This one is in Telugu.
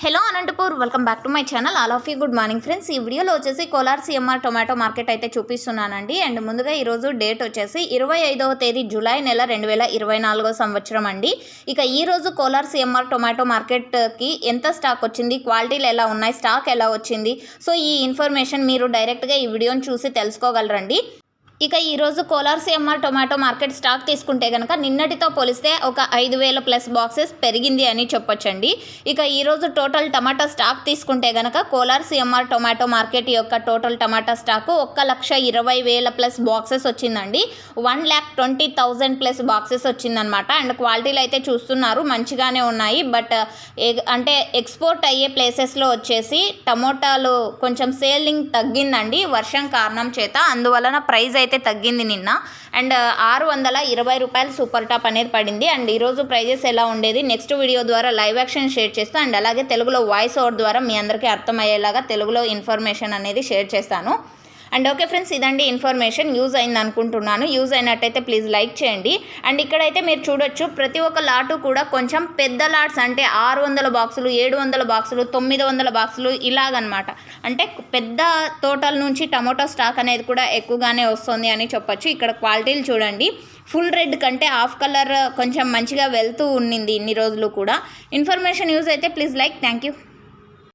Hello Anantapur welcome back to my channel all of you good morning friends ఈ వీడియోలో వచ్చేసి కోలార్ సిఎంఆర్ టొమాటో మార్కెట్ అయితే చూపిస్తున్నానండి. అండ్ ముందుగా ఈరోజు డేట్ వచ్చేసి ఇరవై ఐదవ తేదీ జూలై నెల రెండు వేల ఇరవై నాలుగో సంవత్సరం అండి. ఇక ఈరోజు కోలార్ సిఎంఆర్ టొమాటో మార్కెట్కి ఎంత స్టాక్ వచ్చింది? క్వాలిటీలు ఎలా ఉన్నాయి? స్టాక్ ఎలా వచ్చింది? సో ఈ ఇన్ఫర్మేషన్ మీరు డైరెక్ట్గా ఈ వీడియోని చూసి తెలుసుకోగలరండి. ఇక ఈరోజు Kolar CMR tomato market stock తీసుకుంటే కనుక నిన్నటితో పోలిస్తే ఒక ఐదు వేల ప్లస్ బాక్సెస్ పెరిగింది అని చెప్పొచ్చండి. ఇక ఈరోజు టోటల్ టమాటా స్టాక్ తీసుకుంటే కనుక కోలార్ సిఎంఆర్ టొమాటో మార్కెట్ యొక్క టోటల్ టమాటా స్టాకు ఒక్క లక్ష ఇరవై వేల ప్లస్ బాక్సెస్ వచ్చిందండి. One lakh twenty thousand plus boxes వచ్చిందనమాట అండ్ క్వాలిటీలు అయితే చూస్తున్నారు మంచిగానే ఉన్నాయి. బట్ అంటే ఎక్స్పోర్ట్ అయ్యే ప్లేసెస్లో వచ్చేసి టమోటాలు కొంచెం సేలింగ్ తగ్గిందండి వర్షం కారణం చేత. అందువలన ప్రైస్ అయితే తగ్గింది నిన్న. అండ్ ఆరు వందల ఇరవై రూపాయలు సూపర్ టాప్ అనేది పడింది. అండ్ ఈరోజు ప్రైజెస్ ఎలా ఉండేది నెక్స్ట్ వీడియో ద్వారా లైవ్ యాక్షన్ షేర్ చేస్తూ అండ్ అలాగే తెలుగులో వాయిస్ ఓవర్ ద్వారా మీ అందరికీ అర్థమయ్యేలాగా తెలుగులో ఇన్ఫర్మేషన్ అనేది షేర్ చేస్తాను. అండ్ ఓకే ఫ్రెండ్స్ ఇదండి ఇన్ఫర్మేషన్. యూజ్ అయింది అనుకుంటున్నాను. యూజ్ అయినట్టయితే ప్లీజ్ లైక్ చేయండి. అండ్ ఇక్కడైతే మీరు చూడొచ్చు ప్రతి ఒక్క లాటు కూడా కొంచెం పెద్ద లాట్స్ అంటే ఆరు వందల బాక్సులు ఏడు వందల బాక్సులు తొమ్మిది వందల బాక్సులు ఇలాగనమాట. అంటే పెద్ద తోటల నుంచి టమోటో స్టాక్ అనేది కూడా ఎక్కువగానే వస్తుంది అని చెప్పొచ్చు. ఇక్కడ క్వాలిటీలు చూడండి. ఫుల్ రెడ్ కంటే హాఫ్ కలర్ కొంచెం మంచిగా వెళ్తూ ఉన్నింది ఇన్ని రోజులు కూడా. ఇన్ఫర్మేషన్ యూజ్ అయితే ప్లీజ్ లైక్ థ్యాంక్ యూ